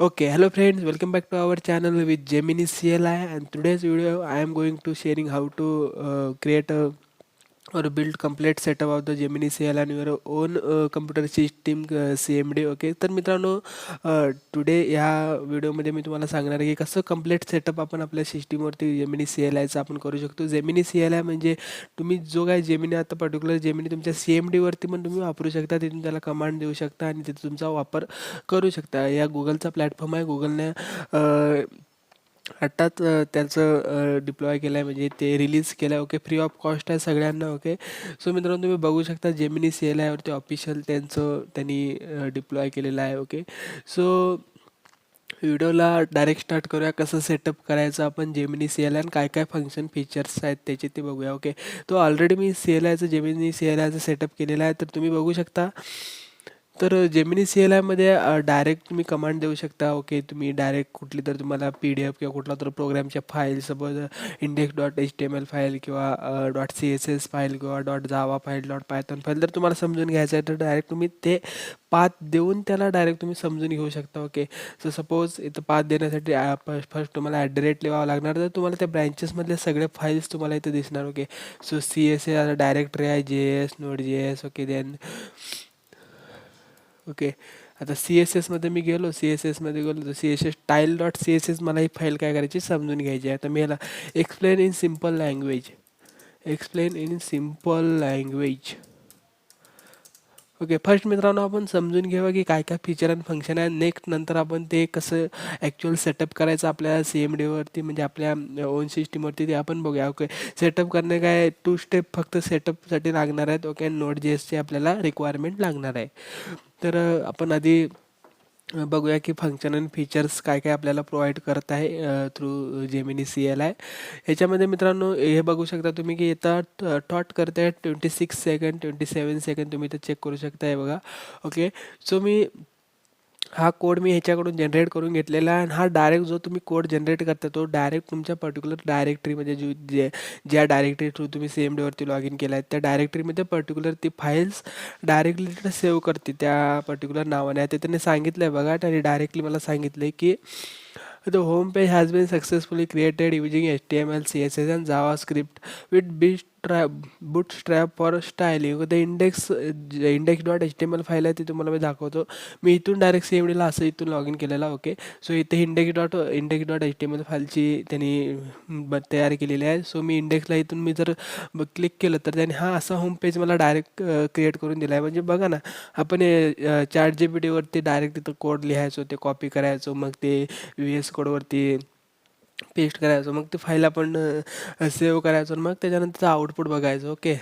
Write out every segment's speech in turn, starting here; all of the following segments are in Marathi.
Okay, hello friends, welcome back to our channel with Gemini CLI and today's video I am going to sharing how to uh, create a or build complete setup of the Gemini CLI and your own uh, computer system uh, CMD okay तर मित्रांनो टुडे ह्या व्हिडिओमध्ये मी तुम्हाला सांगणार आहे की कसं कंप्लीट सेटअप आपण आपल्या सिस्टीमवरती जेमिनी सी एल आयचं आपण करू शकतो. जेमिनी सी एल आय म्हणजे तुम्ही जो काय जेमिनी आता पर्टिक्युलर जेमिनी तुमच्या सी एम डीवरती पण तुम्ही वापरू शकता. तिथून त्याला कमांड देऊ शकता आणि तिथे तुमचा वापर करू शकता. या गुगलचा प्लॅटफॉर्म आहे. गुगलने आत्ताच त्याचं डिप्लॉय केलं आहे म्हणजे ते रिलीज केलं आहे ओके फ्री ऑफ कॉस्ट आहे सगळ्यांना ओके सो मित्रांनो तुम्ही बघू शकता जेमिनी सी एल आयवरती ऑफिशियल त्यांचं त्यांनी डिप्लॉय केलेलं आहे ओके सो व्हिडिओला डायरेक्ट स्टार्ट करूया कसं सेटअप करायचं आपण जेमिनी सी एल आय आणि काय काय फंक्शन फीचर्स आहेत त्याचे ते बघूया ओके तो ऑलरेडी मी सी एल आयचं जेमिनी सी एल आयचं सेटअप केलेलं आहे तर तुम्ही बघू शकता. तर जेमिनी सी एल आयमध्ये डायरेक्ट तुम्ही कमांड देऊ शकता. ओके तुम्ही डायरेक्ट कुठली तर तुम्हाला पी डी एफ किंवा कुठला तर प्रोग्रामच्या file suppose index dot H T M L file किंवा dot C S S file किंवा. Dot Java file dot Python file जर तुम्हाला समजून घ्यायचं आहे. तर डायरेक्ट तुम्ही ते पाथ देऊन त्याला डायरेक्ट तुम्ही समजून घेऊ शकता. ओके सो सपोज इथं पाथ देण्यासाठी फर्स्ट तुम्हाला ॲट द रेट लिहावं लागणार. तर तुम्हाला त्या ब्रँचेसमधले सगळे फाईल्स तुम्हाला इथे दिसणार. Okay so C S A directory I J S note J S okay then okay. आता सी एस एसमध्ये मी गेलो सी एस एसमध्ये गेलो तर C S S tile dot C S S मला ही फाईल काय करायची समजून घ्यायची आहे. तर मी याला explain in simple language explain in simple language okay first मित्रांनो आपण समजून घेऊया की काय काय फीचर आणि फंक्शन आहे नेक्स्ट नंतर आपण ते कसं ॲक्च्युअल सेटअप करायचं आपल्या सी एम डीवरती म्हणजे आपल्या ओन सिस्टीमवरती ते आपण बघूया. ओके सेटअप करणे काय? टू स्टेप फक्त सेटअपसाठी लागणार आहेत. ओके नोट जी एसची आपल्याला रिक्वायरमेंट लागणार आहे. तर आपण आधी बघूया की फंक्शन आणि फीचर्स काय काय आपल्याला प्रोव्हाइड करत आहे through Gemini C L I ह्याच्यामध्ये मित्रांनो हे बघू शकता तुम्ही की येतात टॉट करताय twenty six second twenty seven second तुम्ही इथं चेक करू शकताय बघा. ओके सो मी हा कोड मी ह्याच्याकडून जनरेट करून घेतलेला आहे आणि हा डायरेक्ट जो तुम्ही कोड जनरेट करता तो डायरेक्ट तुमच्या पर्टिक्युलर डायरेक्टरी म्हणजे जी जे ज्या डायरेक्टरी थ्रू तुम्ही सी एम डीवरती लॉग इन केला आहे त्या डायरेक्टरीमध्ये पर्टिक्युलर ती फाईल्स डायरेक्टली सेव्ह करते त्या पर्टिक्युलर नावाने. आहे ते त्यांनी सांगितलं आहे बघा त्यांनी डायरेक्टली मला सांगितलं आहे की the home page has been successfully created using H T M L C S S and JavaScript with beast bootstrap for styling the index index dot H T M L file आहे ती तुम्हाला मी दाखवतो. मी इथून डायरेक्ट सी एम डीला असं इथून लॉग इन केलेला ओके सो इथे index dot index dot H T M L फाईलची त्यांनी तयार केलेली आहे. सो मी इंडेक्सला इथून मी जर क्लिक केलं तर त्याने हा असा होम पेज मला डायरेक्ट क्रिएट करून दिला आहे म्हणजे बघा ना आपण चार जी बी डीवरती डायरेक्ट तिथं कोड लिहायचो ते कॉपी करायचो मग ते व्ही एस कोडवरती पेस्ट करायचो मग ते फाईल आपण सेव्ह करायचो मग त्याच्यानंतर आउटपुट बघायचं ओके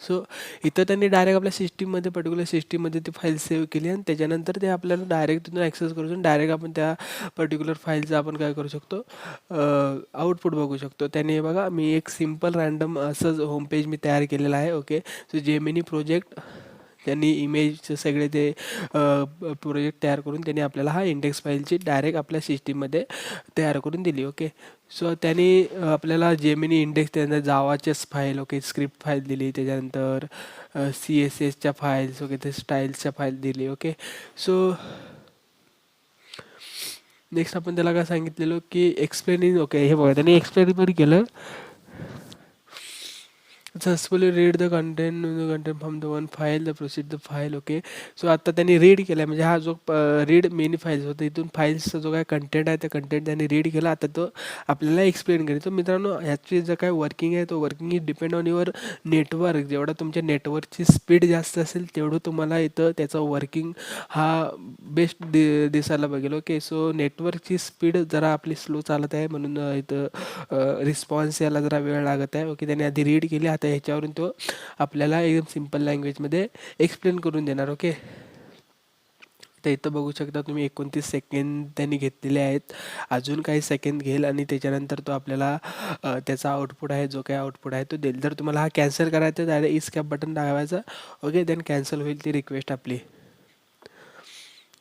सो इथं त्यांनी डायरेक्ट आपल्या सिस्टीममध्ये पर्टिक्युलर सिस्टीममध्ये ती फाईल सेव्ह केली आणि त्याच्यानंतर ते आपल्याला डायरेक्ट तिथून ॲक्सेस करू शकतो. डायरेक्ट आपण त्या पर्टिक्युलर फाईलचं आपण काय करू शकतो? आउटपुट बघू शकतो. त्याने बघा मी एक सिंपल रँडम असंच होम पेज मी तयार केलेलं आहे ओके सो जेमिनी प्रोजेक्ट त्यांनी इमेज सगळे ते प्रोजेक्ट तयार करून त्यांनी आपल्याला हा इंडेक्स फाईलची डायरेक्ट आपल्या सिस्टीममध्ये तयार करून दिली ओके सो त्यांनी आपल्याला जेमिनी इंडेक्स त्यानंतर जावाच्याच फाईल ओके स्क्रिप्ट फाईल दिली त्याच्यानंतर सी एस एसच्या फाईल्स ओके ते स्टाईल्सच्या फाईल दिली ओके सो नेक्स्ट आपण त्याला काय सांगितलेलं की एक्सप्लेनिंग ओके हे बघा त्यांनी एक्सप्लेन पण केलं. Successfully read the content the content from the one file the proceed the file okay so आता त्यांनी रीड केला म्हणजे हा जो रीड मेनी फाईल्स होता इथून फाईल्सचा जो काय कंटेंट आहे त्या कंटेंट त्यांनी रीड केला. आता तो आपल्याला एक्सप्लेन करेल. तर मित्रांनो ह्याची जर काय वर्किंग आहे तो working is depend on your network जेवढा तुमच्या नेटवर्कची स्पीड जास्त असेल तेवढं तुम्हाला इथं त्याचा वर्किंग हा बेस्ट दि दिसायला बघेल ओके सो नेटवर्कची स्पीड जरा आपली स्लो चालत आहे म्हणून इथं रिस्पॉन्स यायला जरा वेळ लागत आहे ओके त्याने आधी रीड केली आता ह्याच्यावरून तो आपल्याला एकदम सिंपल लँग्वेजमध्ये एक्सप्लेन करून देणार ओके तर इथं बघू शकता तुम्ही एकोणतीस सेकंद त्यांनी घेतलेले आहेत. अजून काही सेकंड घेईल आणि त्याच्यानंतर तो आपल्याला त्याचा आउटपुट आहे जो काही आउटपुट आहे तो देईल. जर तुम्हाला हा कॅन्सल करायचा तर डायरेक्ट इस्कॅप बटन दाबायचा ओके देन कॅन्सल होईल ती रिक्वेस्ट आपली.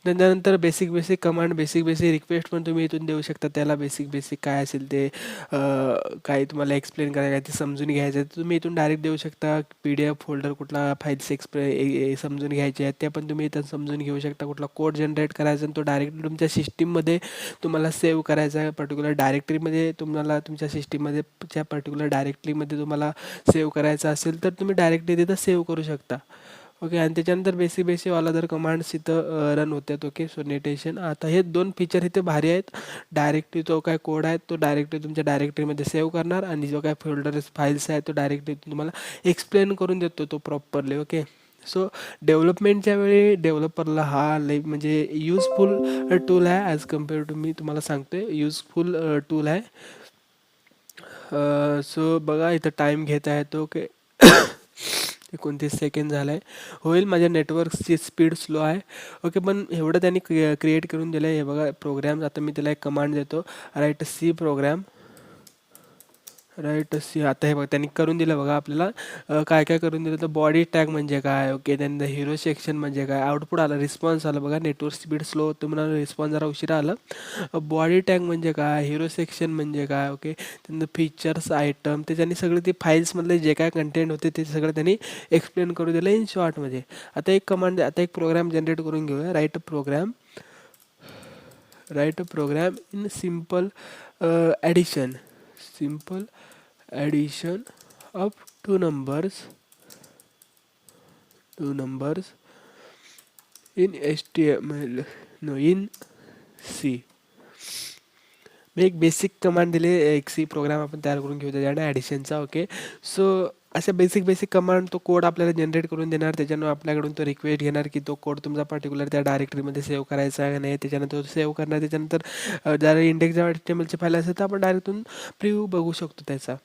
त्याच्यानंतर basic basic command basic basic request पण तुम्ही इथून देऊ शकता. त्याला बेसिक बेसिक काय असेल ते काय तुम्हाला एक्सप्लेन करायचं आहे ते समजून घ्यायचं आहे. तुम्ही इथून डायरेक्ट देऊ शकता. पी डी एफ फोल्डर कुठला फाईल्स एक्सप्ले समजून घ्यायचे आहेत. ते पण तुम्ही इथं समजून घेऊ शकता कुठला कोड जनरेट करायचा आणि तो डायरेक्ट तुमच्या सिस्टीममध्ये तुम्हाला सेव्ह करायचा आहे. पर्टिक्युलर डायरेक्टरीमध्ये तुम्हाला तुमच्या सिस्टीममध्ये ज्या पर्टिक्युलर डायरेक्टरीमध्ये तुम्हाला सेव्ह करायचा असेल तर तुम्ही डायरेक्टली तिथं सेव्ह करू शकता. ओके आणि त्याच्यानंतर बेसिक बेसिक जर कमांड्स इथं रन होतात ओके सो नेटेशन आता हे दोन फीचर इथे भारी आहेत. डायरेक्टली जो काय कोड आहे तो डायरेक्टली तुमच्या डायरेक्टरीमध्ये सेव्ह करणार आणि जो काय फोल्डर फाईल्स आहे तो डायरेक्टली तुम्हाला एक्सप्लेन करून देतो तो प्रॉपरली ओके सो डेव्हलपमेंटच्या वेळी डेव्हलपरला हा लई म्हणजे यूजफुल टूल आहे. ॲज कंपेअर टू मी तुम्हाला सांगतोय यूजफुल टूल आहे. सो बघा इथं टाईम घेत आहे तो ओके एकोणतीस सेकंड झालं आहे होईल माझ्या नेटवर्कची स्पीड स्लो आहे. ओके पण एवढं त्यांनी क्रिएट करून दिलं आहे हे बघा प्रोग्राम आता मी त्याला एक कमांड देतो. Write C program write C आता हे बघा त्यांनी करून दिलं बघा आपल्याला. काय काय करून दिलं? तर बॉडी टॅग म्हणजे काय? ओके त्यानंतर हिरो सेक्शन म्हणजे काय? आउटपुट आलं रिस्पॉन्स आलं बघा नेटवर्क स्पीड स्लो होतं म्हणून रिस्पॉन्स जरा उशिरा आलं. बॉडी टॅग म्हणजे काय? हिरो सेक्शन म्हणजे काय? ओके त्यानंतर फीचर्स आयटम ते त्यांनी सगळे ते फाईल्समधले जे काय कंटेंट होते ते सगळं त्यांनी एक्सप्लेन करून दिलं इन शॉर्टमध्ये आता एक कमांड आता एक प्रोग्राम जनरेट करून घेऊया. Write program write program in simple addition simple addition of two numbers two numbers in HTML no in C. मी एक बेसिक कमांड दिले एक सी प्रोग्राम आपण तयार करून घेऊ त्याच्यानं ॲडिशनचा ओके सो अशा बेसिक बेसिक कमांड तो कोड आपल्याला जनरेट करून देणार त्याच्यानं आपल्याकडून तो रिक्वेस्ट घेणार की तो कोड तुमचा पर्टिक्युलर त्या डायरेक्टरीमध्ये सेव्ह करायचा आहे नाही त्याच्यानंतर तो सेव्ह करणार त्याच्यानंतर जर इंडेक्स जेव्हा टेबलचे फाईल असेल तर आपण डायरेक्टून प्रिव्ह्यू बघू शकतो त्याचा.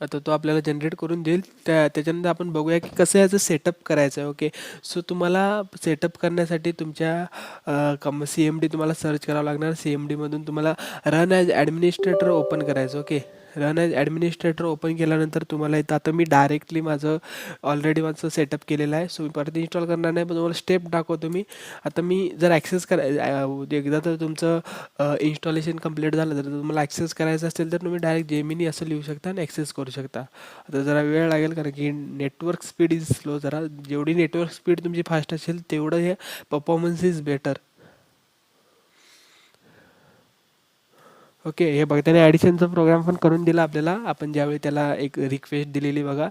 आता तो आपल्याला जनरेट करून देईल. त्या त्याच्यानंतर आपण बघूया की कसं याचं सेटअप करायचं आहे ओके सो तुम्हाला सेटअप करण्यासाठी तुमच्या कम सी एम डी तुम्हाला सर्च करावं लागणार. सी एम डीमधून तुम्हाला रन ॲज ॲडमिनिस्ट्रेटर ओपन करायचं okay run as administrator open केल्यानंतर तुम्हाला इथं आता मी डायरेक्टली माझं ऑलरेडी माझं सेटअप केलेलं आहे. सो मी परत इन्स्टॉल करणार नाही पण तुम्हाला स्टेप दाखवतो मी. आता मी जर ॲक्सेस कराय एकदा तर तुमचं इन्स्टॉलेशन कंप्लीट झालं तर तुम्हाला ॲक्सेस करायचं असेल तर तुम्ही डायरेक्ट जेमिनी असं लिहू शकता आणि ॲक्सेस करू शकता. आता जरा वेळ लागेल कारण की नेटवर्क स्पीड इज स्लो जरा जेवढी नेटवर्क स्पीड तुमची फास्ट असेल तेवढं हे परफॉर्मन्स इज बेटर ओके हे बघा त्याने ॲडिशनचा प्रोग्राम पण करून दिला आपल्याला. आपण ज्यावेळी त्याला एक रिक्वेस्ट दिलेली बघा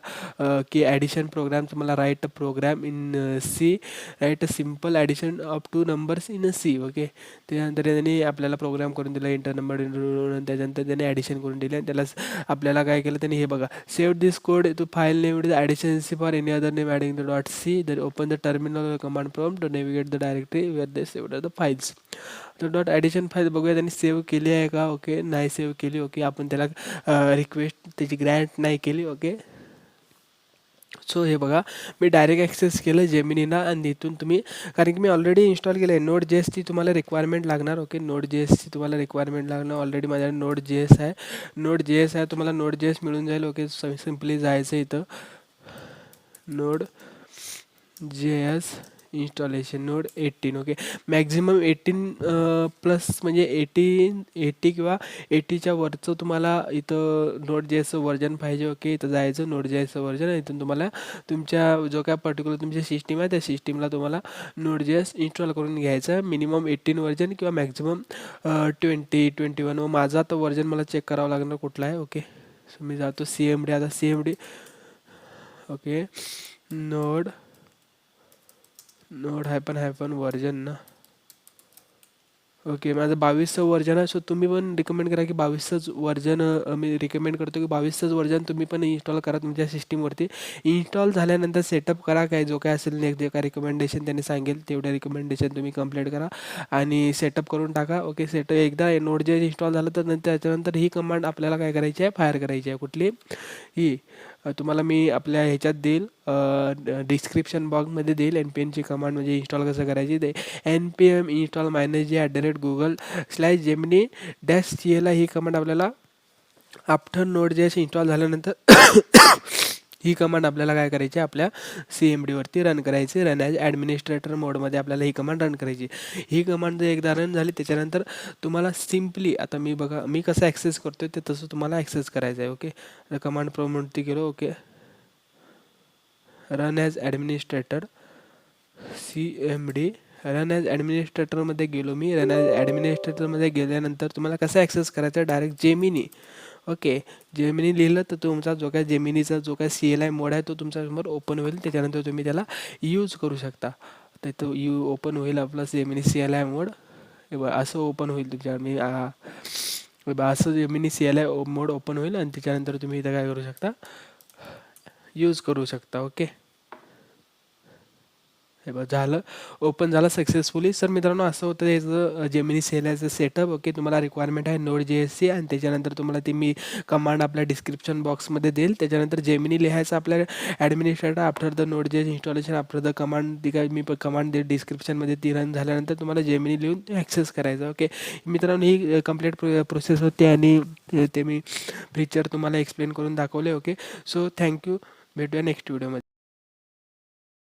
की ॲडिशन प्रोग्राम तुम्हाला write program in C write simple addition of two numbers in C okay? त्यानंतर त्यांनी आपल्याला प्रोग्राम करून दिला इंटर नंबर त्याच्यानंतर त्याने ॲडिशन करून दिले. त्याला आपल्याला काय केलं त्यांनी हे बघा save this code to file name is addition C for any other name adding the dot C then open the terminal command prompt to navigate the directory where they save the files तर डॉट ॲडिशन फाईल बघूया त्यांनी सेव्ह केली आहे का? ओके नाही सेव्ह केली ओके आपण त्याला रिक्वेस्ट त्याची ग्रँट नाही केली ओके सो हे बघा. मी डायरेक्ट ॲक्सेस केलं जेमिनीना आणि इथून तुम्ही कारण की मी ऑलरेडी इन्स्टॉल केलं आहे नोट जे एसची तुम्हाला रिक्वायरमेंट लागणार ओके नोट जे एसची तुम्हाला रिक्वायरमेंट लागणार. ऑलरेडी माझ्या नोट जे एस आहे. नोट जे एस आहे तुम्हाला नोट जे एस मिळून जाईल ओके सिम्पली जायचं इथं. Node J S installation node eighteen okay maximum eighteen plus म्हणजे एटीन एटी किंवा एटीच्या वरचं तुम्हाला इथं नोट जे एसचं वर्जन पाहिजे ओके इथं जायचं नोट जे एसचं वर्जन इथून तुम्हाला तुमच्या जो काय पर्टिक्युलर तुमची सिस्टीम आहे त्या सिस्टीमला तुम्हाला नोट जे इन्स्टॉल करून घ्यायचं मिनिमम एटीन वर्जन किंवा मॅक्झिमम ट्वेंटी ट्वेंटी वन व माझा आता वर्जन मला चेक करावं लागणार कुठला आहे ओके सो मी जातो सी एम डी आता C M D okay node node hyphen hyphen version ना. ओके माझं बावीसचं वर्जन आहे सो तुम्ही पण रिकमेंड करा की बावीसचंच वर्जन मी रिकमेंड करतो की बावीसचंच वर्जन तुम्ही पण इन्स्टॉल करा तुमच्या सिस्टीमवरती इन्स्टॉल झाल्यानंतर सेटअप करा काय जो काय असेल नेक्स्ट जे काय रिकमेंडेशन त्यांनी सांगेल तेवढ्या रिकमेंडेशन तुम्ही कंप्लीट करा आणि सेटअप करून टाका. ओके सेटअप एकदा नोट जे इन्स्टॉल झालं तर त्याच्यानंतर ही कमांड आपल्याला काय करायची आहे? फायर करायची आहे कुठली? ही तुम्हाला मी आपल्या ह्याच्यात देईल डिस्क्रिप्शन बॉक्समध्ये देईल एन पी एमची कमांड म्हणजे इन्स्टॉल कसं करायची ते. N P M install minus J at the rate Google slash Gemini dash C एला ही कमांड आपल्याला आफ्टर नोट जे इन्स्टॉल झाल्यानंतर ही कमांड आपल्याला काय करायची? आपल्या सी एम डीवरती रन करायची. रन ॲज ॲडमिनिस्ट्रेटर मोडमध्ये आपल्याला ही कमांड रन करायची. ही कमांड जर एकदा रन झाली त्याच्यानंतर तुम्हाला सिम्पली आता मी बघा मी कसं ॲक्सेस करतो ते तसं तुम्हाला ॲक्सेस करायचं आहे ओके कमांड प्रॉम्प्टवरती गेलो okay run as administrator C M D run as ॲडमिनिस्ट्रेटरमध्ये गेलो मी. रन ॲज ॲडमिनिस्ट्रेटरमध्ये गेल्यानंतर तुम्हाला कसं ॲक्सेस करायचं? Direct Gemini okay. जेमिनी लिहिलं तर तुमचा जो काय जेमिनीचा जो काय सी एल आय मोड आहे तो तुमच्यासमोर ओपन होईल. त्याच्यानंतर तुम्ही त्याला यूज करू शकता. तर तो यू ओपन होईल आपला Gemini C L I mode असं ओपन होईल तुमच्या. मी असं Gemini C L I mode open होईल आणि त्याच्यानंतर तुम्ही इथं काय करू शकता? यूज करू शकता. ओके. हे बघ झालं. ओपन झालं सक्सेसफुली सर मित्रांनो असं होतं याचं जेमिनी सेलायचं सेटअप ओके तुम्हाला रिक्वायरमेंट आहे नोड जे एस सी आणि त्याच्यानंतर तुम्हाला ती मी कमांड आपल्या डिस्क्रिप्शन बॉक्समध्ये देईल. त्याच्यानंतर जेमिनी लिहायचं आपल्या administrator after the node J installation after the command ती काय मी कमांड दे डिस्क्रिप्शनमध्ये ती रन झाल्यानंतर तुम्हाला जेमिनी लिहून ॲक्सेस करायचं ओके मित्रांनो ही कंप्लीट प्रोसेस होती आणि ते मी फीचर तुम्हाला एक्सप्लेन करून दाखवले ओके सो थँक्यू भेटूया नेक्स्ट व्हिडिओमध्ये